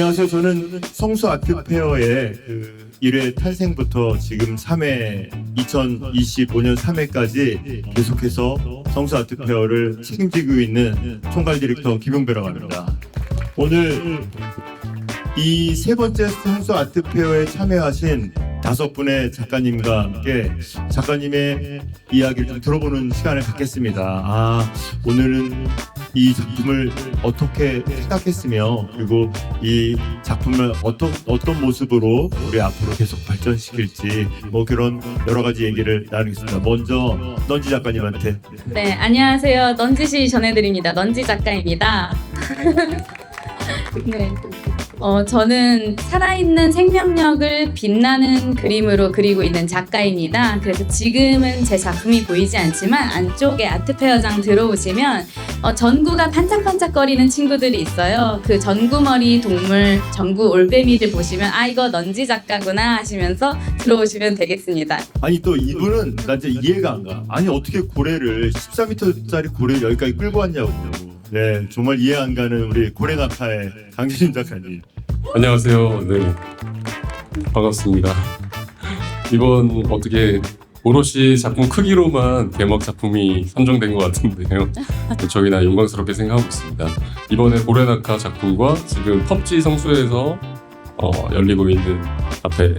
안녕하세요. 저는 성수 아트 페어의 그 1회 탄생부터 지금 3회 2025년 3회까지 계속해서 성수 아트 페어를 책임지고 있는 총괄 디렉터 김용배라고 합니다. 오늘 이 세 번째 성수 아트 페어에 참여하신 다섯 분의 작가님과 함께 작가님의 이야기를 좀 들어보는 시간을 갖겠습니다. 아, 오늘은 이 작품을 어떻게 생각했으며 그리고 이 작품을 어떤 어떤 모습으로 우리 앞으로 계속 발전시킬지 뭐 그런 여러 가지 얘기를 나누겠습니다. 먼저 넌지 작가님한테 네, 안녕하세요. 넌지시 전해드립니다. 넌지 작가입니다. 네. 어, 저는 살아있는 생명력을 빛나는 그림으로 그리고 있는 작가입니다. 그래서 지금은 제 작품이 보이지 않지만 안쪽에 아트페어장 들어오시면 어, 전구가 반짝반짝거리는 친구들이 있어요. 그 전구머리 동물, 전구 올빼미를 보시면 아 이거 넌지 작가구나 하시면서 들어오시면 되겠습니다. 아니 또 이분은 나 진짜 이해가 안 가. 아니 어떻게 고래를 14m짜리 고래를 여기까지 끌고 왔냐고. 네, 정말 이해 안 가는 우리 고래 낙하의 강진 작가님. 안녕하세요. 네. 반갑습니다. 이번 어떻게 오롯이 작품 크기로만 개막 작품이 선정된 것 같은데요. 저희나 영광스럽게 생각하고 있습니다. 이번에 고레나카 작품과 지금 펍지 성수에서 어, 열리고 있는 앞에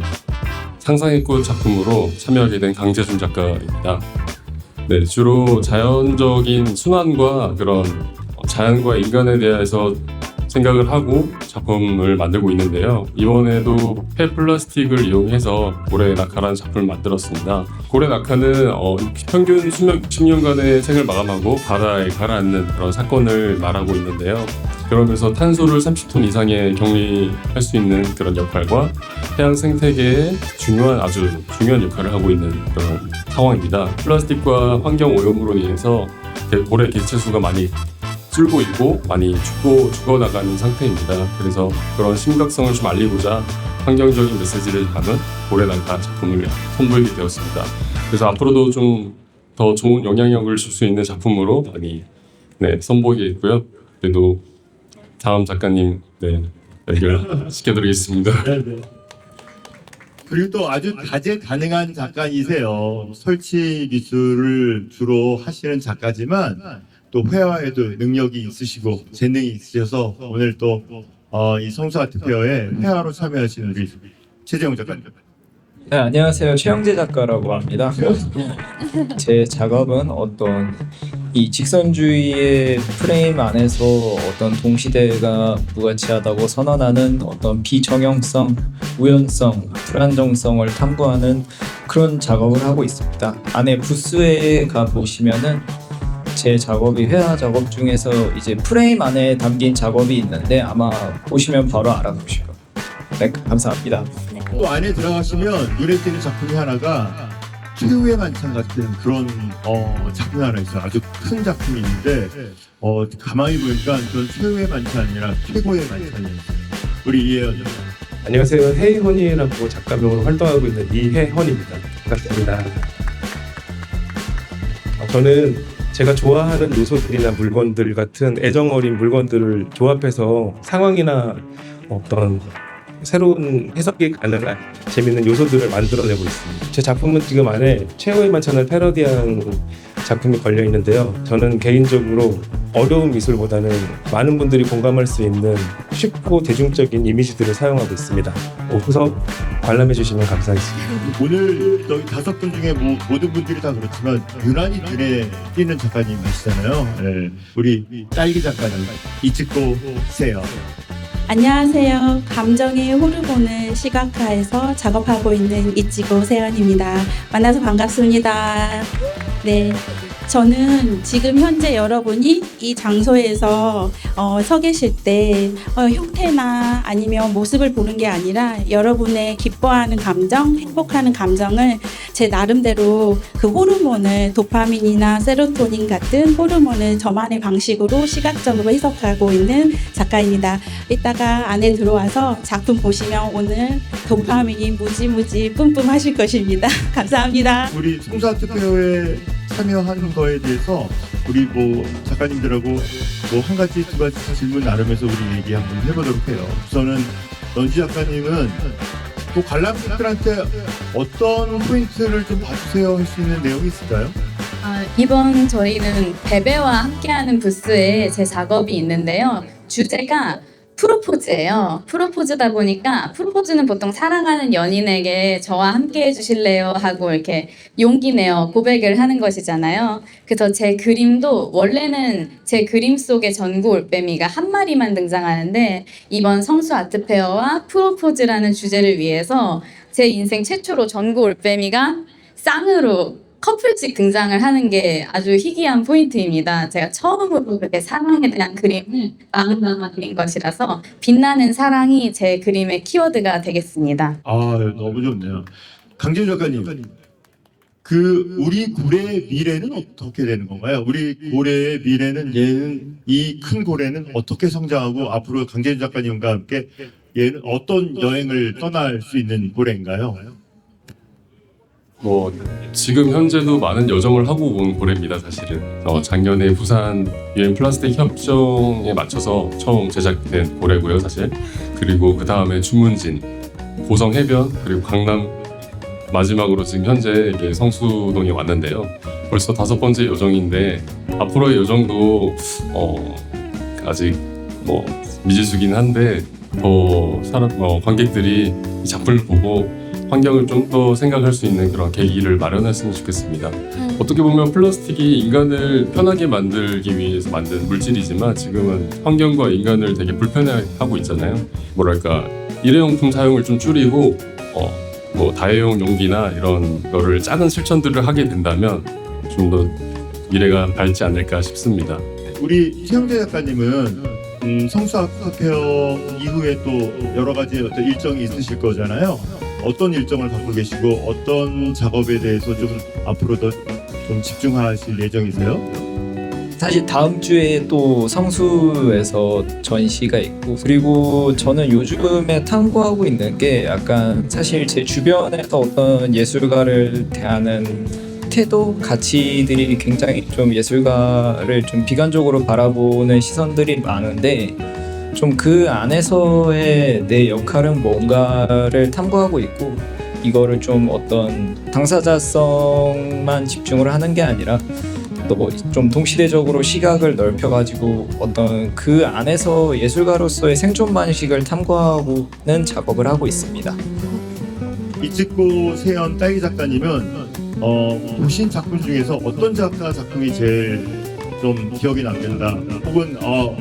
상상의 꽃 작품으로 참여하게 된 강재준 작가입니다. 네, 주로 자연적인 순환과 그런 자연과 인간에 대해서 생각을 하고 작품을 만들고 있는데요. 이번에도 폐플라스틱을 이용해서 고래 낙하라는 작품을 만들었습니다. 고래 낙하는 어, 평균 수명 10년 간의 생을 마감하고 바다에 가라앉는 그런 사건을 말하고 있는데요. 그러면서 탄소를 30톤 이상의 격리할 수 있는 그런 역할과 해양 생태계에 중요한 아주 중요한 역할을 하고 있는 그런 상황입니다. 플라스틱과 환경 오염으로 인해서 개- 고래 개체수가 많이 줄고 있고 많이 죽고 죽어나가는 상태입니다. 그래서 그런 심각성을 좀 알리고자 환경적인 메시지를 담은 고래난타 작품을 선보이게 되었습니다. 그래서 앞으로도 좀 더 좋은 영향력을 줄 수 있는 작품으로 많이 네, 선보이겠고요. 그래도 다음 작가님 네, 얘기를 시켜드리겠습니다. 그리고 또 아주 다재다능한 작가이세요. 설치 기술을 주로 하시는 작가지만 또 회화에도 능력이 있으시고 재능이 있으셔서 오늘 또 어, 이 성수 아트 페어에 회화로 참여하시는 우리 최재형 작가님. 네, 안녕하세요. 최영재 작가라고 합니다. 제 작업은 어떤 이 직선주의의 프레임 안에서 어떤 동시대가 무가치하다고 선언하는 어떤 비정형성, 우연성, 불안정성을 탐구하는 그런 작업을 하고 있습니다. 안에 부스에 가 보시면은 제 작업이 회화 작업 중에서 이제 프레임 안에 담긴 작업이 있는데 아마 보시면 바로 알아보실 겁니다. 네, 감사합니다. 또 안에 들어가시면 눈에 띄는 작품이 하나가 최후의 만찬 같은 그런 어, 작품이 하나 있어요. 아주 큰 작품이 있는데 어, 가만히 보니까 그런 최후의 만찬이 아니라 최고의 만찬이에요. 우리 이해연 안녕하세요. 해이허니라고 작가명으로 활동하고 있는 이해헌입니다. 반갑습니다. 어, 저는 제가 좋아하는 요소들이나 물건들 같은 애정 어린 물건들을 조합해서 상황이나 어떤 새로운 해석이 가능한 재밌는 요소들을 만들어내고 있습니다. 제 작품은 지금 안에 최후의 만찬을 패러디한 작품이 걸려 있는데요. 저는 개인적으로 어려운 미술보다는 많은 분들이 공감할 수 있는 쉽고 대중적인 이미지들을 사용하고 있습니다. 오후석 관람해 주시면 감사하겠습니다. 오늘 여기 다섯 분 중에 뭐 모든 분들이 다 그렇지만 유난히 눈에 띄는 작가님이시잖아요. 네. 우리 딸기 작가님 이찍고 세요. 안녕하세요. 감정의 호르몬을 시각화해서 작업하고 있는 이치고 세연입니다. 만나서 반갑습니다. 네. 저는 지금 현재 여러분이 이 장소에서 어, 서 계실 때 어, 형태나 아니면 모습을 보는 게 아니라 여러분의 기뻐하는 감정, 행복하는 감정을 제 나름대로 그 호르몬을 도파민이나 세로토닌 같은 호르몬을 저만의 방식으로 시각적으로 해석하고 있는 작가입니다. 이따가 안에 들어와서 작품 보시면 오늘 도파민이 무지무지 뿜뿜 하실 것입니다. 감사합니다. 우리 송사특별에 참여하는 거에 대해서 우리 뭐 작가님들하고 뭐 한 가지 두 가지 질문 나누면서 우리 얘기 한번 해보도록 해요. 우선은 런지 작가님은 또 관람객들한테 어떤 포인트를 좀 봐주세요 할 수 있는 내용이 있을까요? 아, 이번 저희는 베베와 함께하는 부스에 제 작업이 있는데요. 주제가 프로포즈예요. 프로포즈다 보니까 프로포즈는 보통 사랑하는 연인에게 저와 함께 해주실래요 하고 이렇게 용기 내어 고백을 하는 것이잖아요. 그래서 제 그림도 원래는 제 그림 속의 전구 올빼미가 한 마리만 등장하는데 이번 성수 아트 페어와 프로포즈라는 주제를 위해서 제 인생 최초로 전구 올빼미가 쌍으로 커플씩 등장을 하는 게 아주 희귀한 포인트입니다. 제가 처음으로 그렇게 사랑에 대한 그림을 마음 담아 그린 것이라서 빛나는 사랑이 제 그림의 키워드가 되겠습니다. 아 너무 좋네요. 강진 작가님, 그 우리 고래의 미래는 어떻게 되는 건가요? 우리 고래의 미래는 얘는 이 큰 고래는 어떻게 성장하고 앞으로 강진 작가님과 함께 얘는 어떤 여행을 떠날 수 있는 고래인가요? 뭐 지금 현재도 많은 여정을 하고 온 고래입니다 사실은. 어, 작년에 부산 유엔 플라스틱 협정에 맞춰서 처음 제작된 고래고요 사실. 그리고 그 다음에 주문진 고성 해변 그리고 강남 마지막으로 지금 현재 이게 성수동에 왔는데요. 벌써 다섯 번째 여정인데 앞으로의 여정도 어, 아직 뭐 미지수긴 한데 더 사람 어, 관객들이 이 작품을 보고 환경을 좀 더 생각할 수 있는 그런 계기를 마련했으면 좋겠습니다. 어떻게 보면 플라스틱이 인간을 편하게 만들기 위해서 만든 물질이지만 지금은 환경과 인간을 되게 불편해하고 있잖아요. 뭐랄까 일회용품 사용을 좀 줄이고 어, 뭐 다회용 용기나 이런 거를 작은 실천들을 하게 된다면 좀 더 미래가 밝지 않을까 싶습니다. 우리 최영재 작가님은 음, 성수 아트페어 이후에 또 여러 가지 어떤 일정이 있으실 거잖아요. 어떤 일정을 갖고 계시고 어떤 작업에 대해서 좀 앞으로 더좀 집중하실 예정이세요? 사실 다음 주에 또 성수에서 전시가 있고 그리고 저는 요즘에 탐구하고 있는 게 약간 사실 제 주변에서 어떤 예술가를 대하는 태도 가치들이 굉장히 좀 예술가를 좀 비관적으로 바라보는 시선들이 많은데 좀 그 안에서의 내 역할은 뭔가를 탐구하고 있고 이거를 좀 어떤 당사자성만 집중을 하는 게 아니라 또좀 동시대적으로 시각을 넓혀가지고 어떤 그 안에서 예술가로서의 생존 방식을 탐구하고는 작업을 하고 있습니다. 이찍고 세연 딸기 작가님은 어, 보신 작품 중에서 어떤 작가 작품이 제일 좀 기억에 남는다 혹은 어,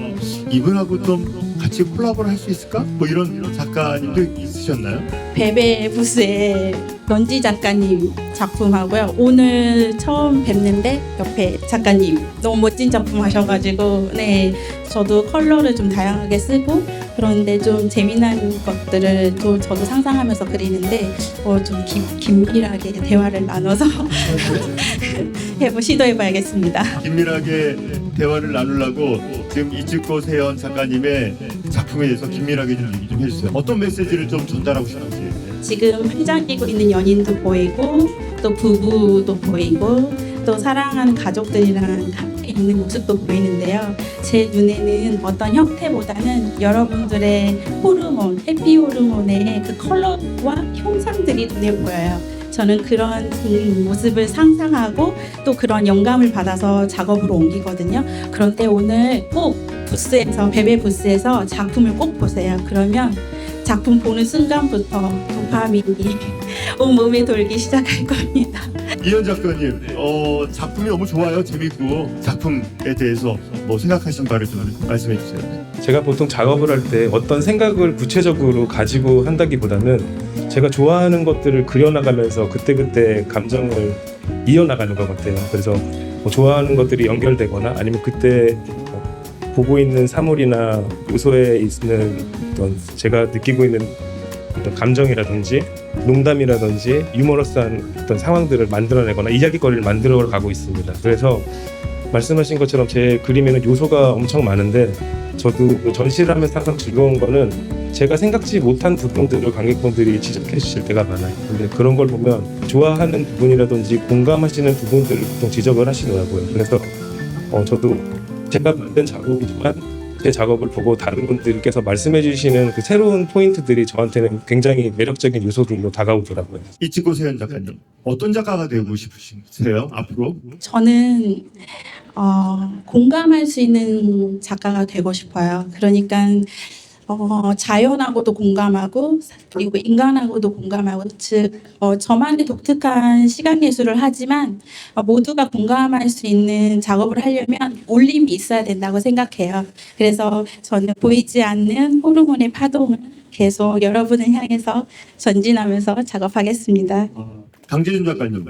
이분하고 좀 같이 콜라보를 할 수 있을까? 뭐 이런 작가님도 있으셨나요? 베베 부스의 런지 작가님 작품하고요. 오늘 처음 뵙는데 옆에 작가님 너무 멋진 작품 하셔가지고 네 저도 컬러를 좀 다양하게 쓰고 그런데 좀 재미난 것들을 또 저도 상상하면서 그리는데 어, 좀 긴, 긴밀하게 대화를 나눠서 해보 시도해봐야겠습니다. 긴밀하게 대화를 나누려고 지금 이찍고 세연 작가님의 작품에 대해서 긴밀하게 좀 얘기 좀 해주세요. 어떤 메시지를 좀 전달하고 싶은지. 지금 회장 끼고 있는 연인도 보이고 또 부부도 보이고 또 사랑하는 가족들이랑 함께 있는 모습도 보이는데요. 제 눈에는 어떤 형태보다는 여러분들의 호르몬, 해피 호르몬의 그 컬러와 형상들이 눈에 보여요. 저는 그런 음, 모습을 상상하고 또 그런 영감을 받아서 작업으로 옮기거든요. 그런데 오늘 꼭 부스에서 베베 부스에서 작품을 꼭 보세요. 그러면 작품 보는 순간부터 도파민이 온 몸에 돌기 시작할 겁니다. 이현 작가님, 어, 작품이 너무 좋아요. 재밌고 작품에 대해서 뭐 생각하신 바를 좀 말씀해 주세요. 제가 보통 작업을 할 때 어떤 생각을 구체적으로 가지고 한다기보다는 제가 좋아하는 것들을 그려나가면서 그때그때 감정을 이어나가는 것 같아요. 그래서 뭐 좋아하는 것들이 연결되거나 아니면 그때 뭐 보고 있는 사물이나 요소에 있는 어떤 제가 느끼고 있는 어떤 감정이라든지 농담이라든지 유머러스한 어떤 상황들을 만들어내거나 이야기거리를 만들어 가고 있습니다. 그래서 말씀하신 것처럼 제 그림에는 요소가 엄청 많은데 저도 그 전시를 하면서 항상 즐거운 거는 제가 생각지 못한 부분들을 관객분들이 지적해 주실 때가 많아요. 근데 그런 걸 보면 좋아하는 부분이라든지 공감하시는 부분들을 보통 지적을 하시더라고요. 그래서 어, 저도 제가 만든 작업이지만 제 작업을 보고 다른 분들께서 말씀해 주시는 그 새로운 포인트들이 저한테는 굉장히 매력적인 요소들로 다가오더라고요. 이치고 세연 작가님 어떤 작가가 되고 싶으세요 앞으로? 저는 어, 공감할 수 있는 작가가 되고 싶어요. 그러니까 어, 자연하고도 공감하고 그리고 인간하고도 공감하고 즉 어, 저만의 독특한 시각 예술을 하지만 어, 모두가 공감할 수 있는 작업을 하려면 울림이 있어야 된다고 생각해요. 그래서 저는 보이지 않는 호르몬의 파동을 계속 여러분을 향해서 전진하면서 작업하겠습니다. 강재준 작가님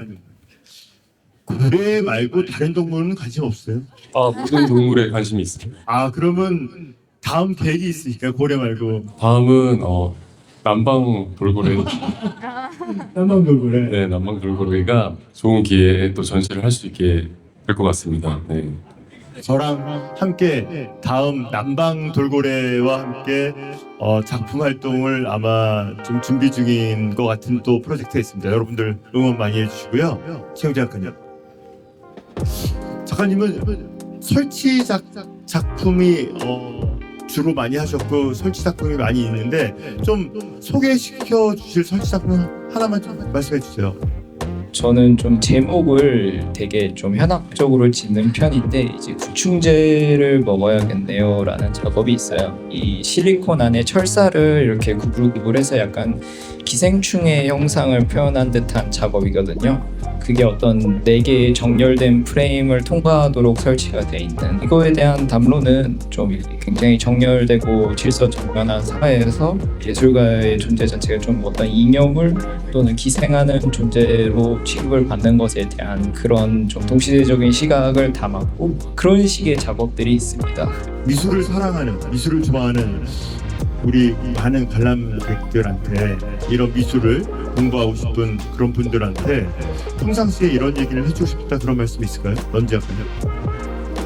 고래 말고 다른 동물은 관심 없어요? 아 모든 동물에 관심이 있어요. 아 그러면 다음 계획이 있으니까 고래 말고 다음은 어 남방 돌고래 한방 돌고래 네 남방 돌고래가 좋은 기회에 또 전시를 할 수 있게 될 것 같습니다. 네. 저랑 함께 다음 남방 돌고래와 함께 어, 작품 활동을 아마 좀 준비 중인 것 같은 또 프로젝트가 있습니다. 여러분들 응원 많이 해주시고요. 최영재 작가님. 작가님은 설치 작, 작품이 어, 주로 많이 하셨고 설치 작품이 많이 있는데 좀 소개시켜 주실 설치 작품 하나만 좀 말씀해 주세요. 저는 좀 제목을 되게 좀 현학적으로 짓는 편인데 이제 구충제를 먹어야겠네요라는 작업이 있어요. 이 실리콘 안에 철사를 이렇게 구불구불해서 약간 기생충의 형상을 표현한 듯한 작업이거든요. 그게 어떤 네 개의 정렬된 프레임을 통과하도록 설치가 돼 있는 이거에 대한 담론은 좀 굉장히 정렬되고 질서정연한 사회에서 예술가의 존재 자체가 좀 어떤 이념을 또는 기생하는 존재로 취급을 받는 것에 대한 그런 좀 동시대적인 시각을 담았고 그런 식의 작업들이 있습니다. 미술을 사랑하는 미술을 좋아하는 우리 많은 관람객들한테 이런 미술을 공부하고 싶은 그런 분들한테 평상시에 이런 얘기를 해주고 싶다 그런 말씀 있을까요? 런지 작가님.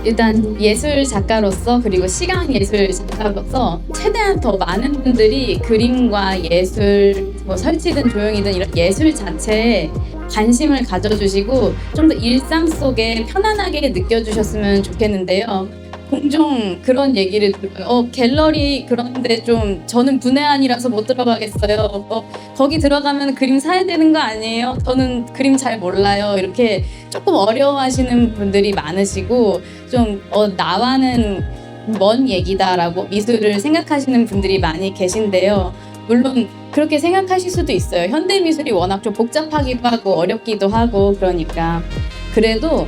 일단 예술 작가로서 그리고 시각 예술 작가로서 최대한 더 많은 분들이 그림과 예술 뭐 설치든 조형이든 이런 예술 자체에 관심을 가져주시고 좀 더 일상 속에 편안하게 느껴주셨으면 좋겠는데요. 종종 그런 얘기를 들어요. 어, 갤러리 그런데 좀 저는 문외한이라서 못 들어가겠어요. 어, 거기 들어가면 그림 사야 되는 거 아니에요? 저는 그림 잘 몰라요. 이렇게 조금 어려워하시는 분들이 많으시고 좀 어, 나와는 먼 얘기다라고 미술을 생각하시는 분들이 많이 계신데요. 물론 그렇게 생각하실 수도 있어요. 현대 미술이 워낙 좀 복잡하기도 하고 어렵기도 하고 그러니까 그래도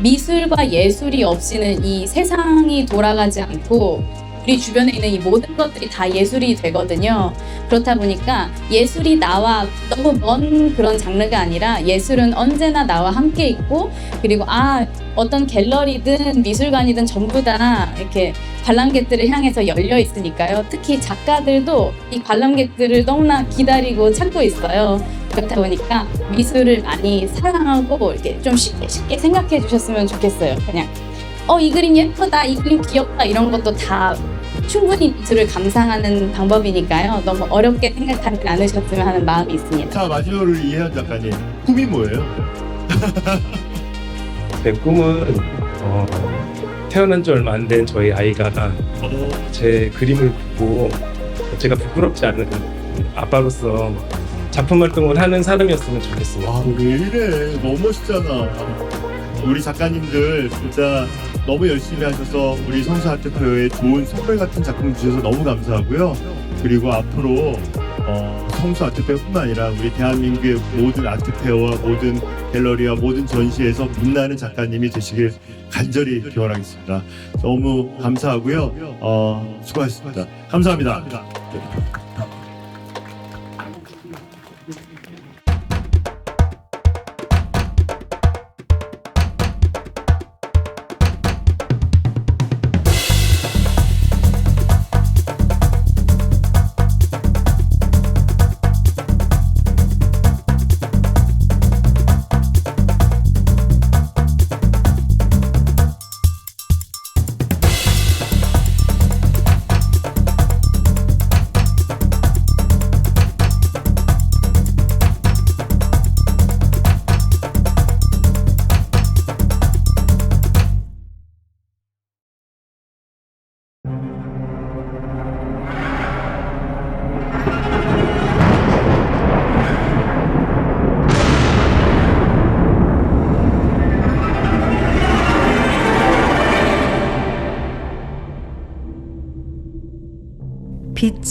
미술과 예술이 없이는 이 세상이 돌아가지 않고 우리 주변에 있는 이 모든 것들이 다 예술이 되거든요. 그렇다 보니까 예술이 나와 너무 먼 그런 장르가 아니라 예술은 언제나 나와 함께 있고 그리고 아 어떤 갤러리든 미술관이든 전부 다 이렇게 관람객들을 향해서 열려 있으니까요. 특히 작가들도 이 관람객들을 너무나 기다리고 찾고 있어요. 그렇다 보니까 미술을 많이 사랑하고 이렇게 좀 쉽게 쉽게 생각해 주셨으면 좋겠어요. 그냥 어 이 그림 예쁘다, 이 그림 귀엽다 이런 것도 다 충분히 미술을 감상하는 방법이니까요. 너무 어렵게 생각하지 않으셨으면 하는 마음이 있습니다. 자 마지막으로 이혜연 작가님 꿈이 뭐예요? 제 꿈은 어, 태어난 지 얼마 안 된 저희 아이가 제 그림을 보고 제가 부끄럽지 않은 아빠로서 작품 활동을 하는 사람이었으면 좋겠습니다. 와왜 이래 너무 멋있잖아. 우리 작가님들 진짜 너무 열심히 하셔서 우리 성수 아트페어에 좋은 선물 같은 작품 주셔서 너무 감사하고요. 그리고 앞으로 어, 성수 아트페어뿐만 아니라 우리 대한민국의 모든 아트페어와 모든 갤러리와 모든 전시에서 빛나는 작가님이 되시길 간절히 기원하겠습니다. 너무 감사하고요. 어, 수고하셨습니다. 감사합니다.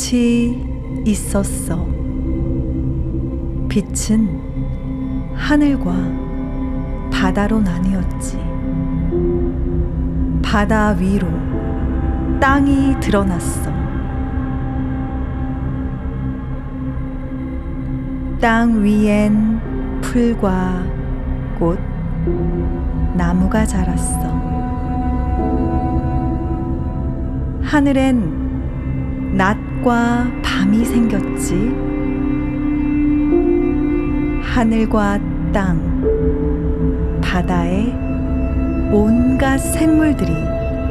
빛이 있었어. 빛은 하늘과 바다로 나뉘었지. 바다 위로 땅이 드러났어. 땅 위엔 풀과 꽃, 나무가 자랐어. 하늘엔 낮 과 밤이 생겼지. 하늘과 땅, 바다에 온갖 생물들이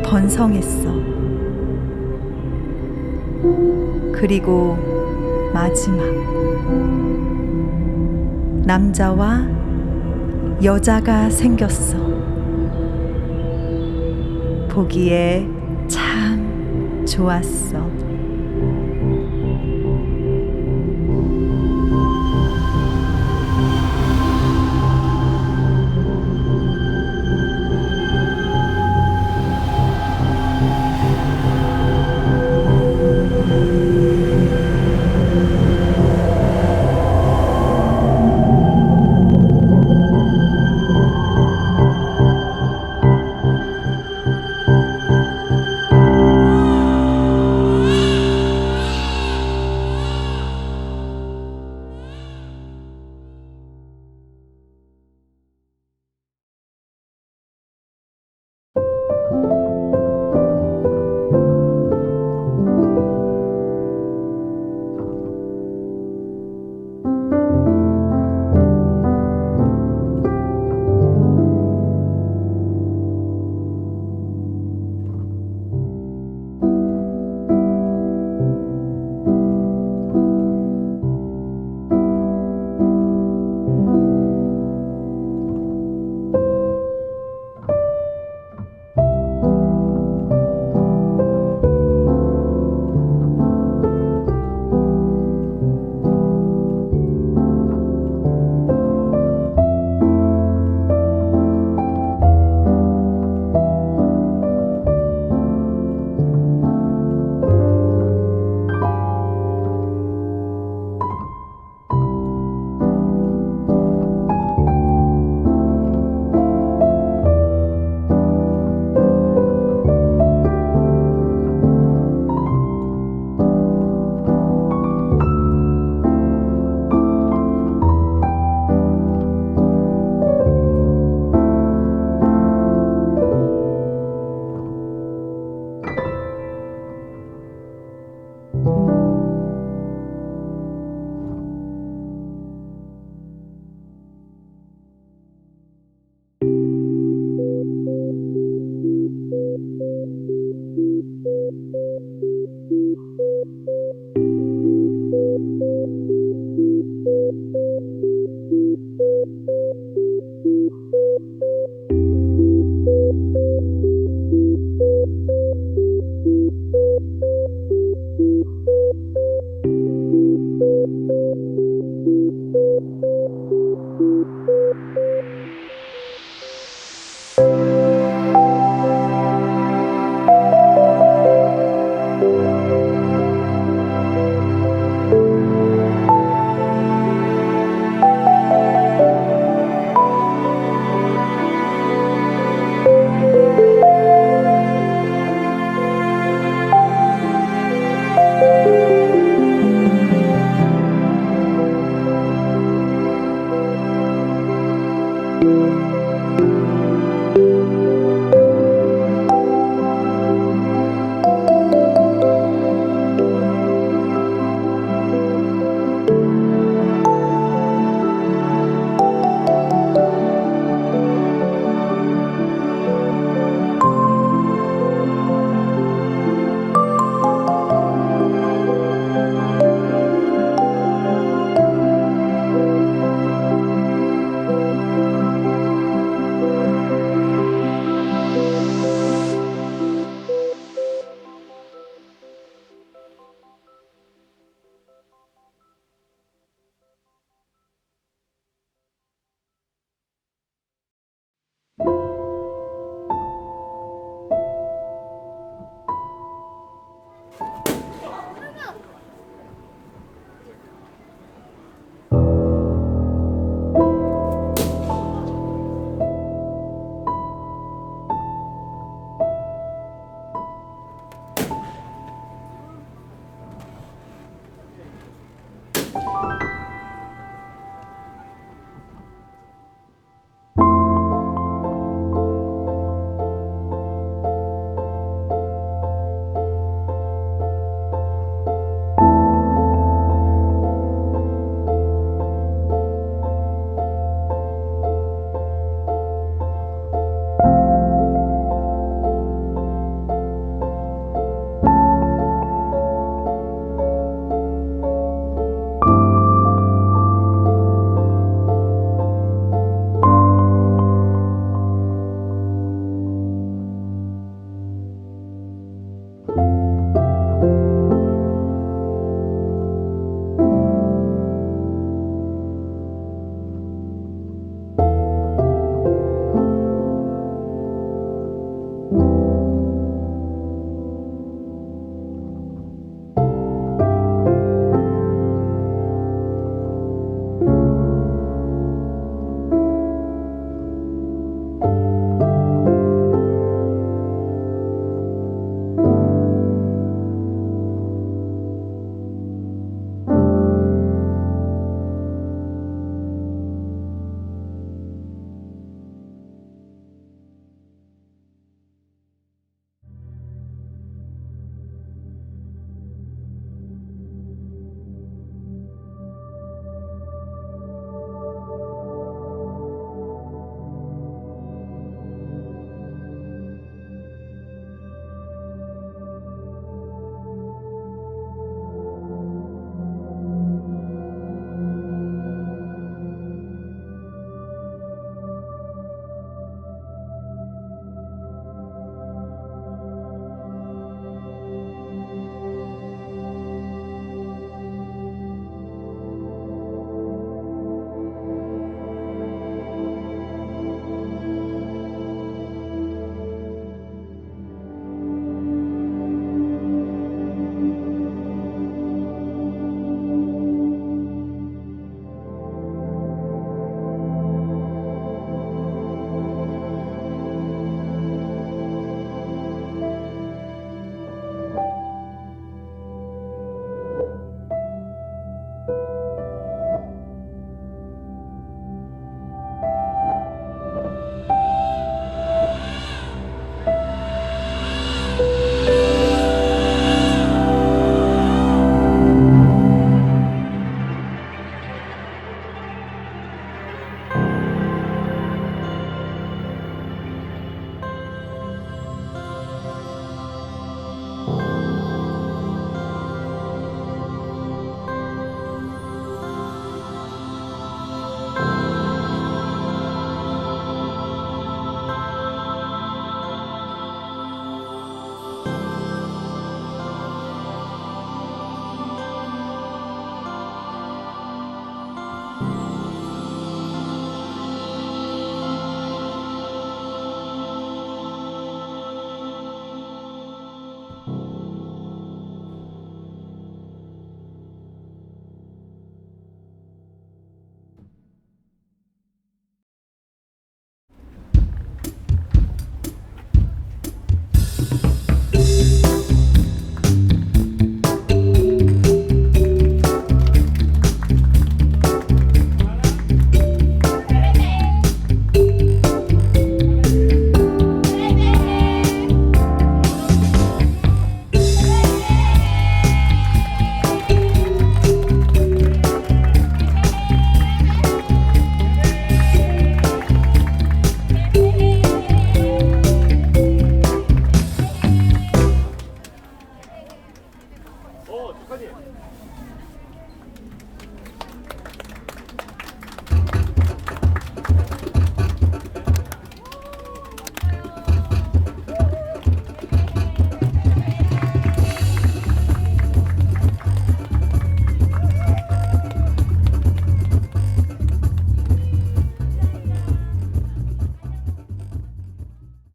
번성했어. 그리고 마지막 남자와 여자가 생겼어. 보기에 참 좋았어.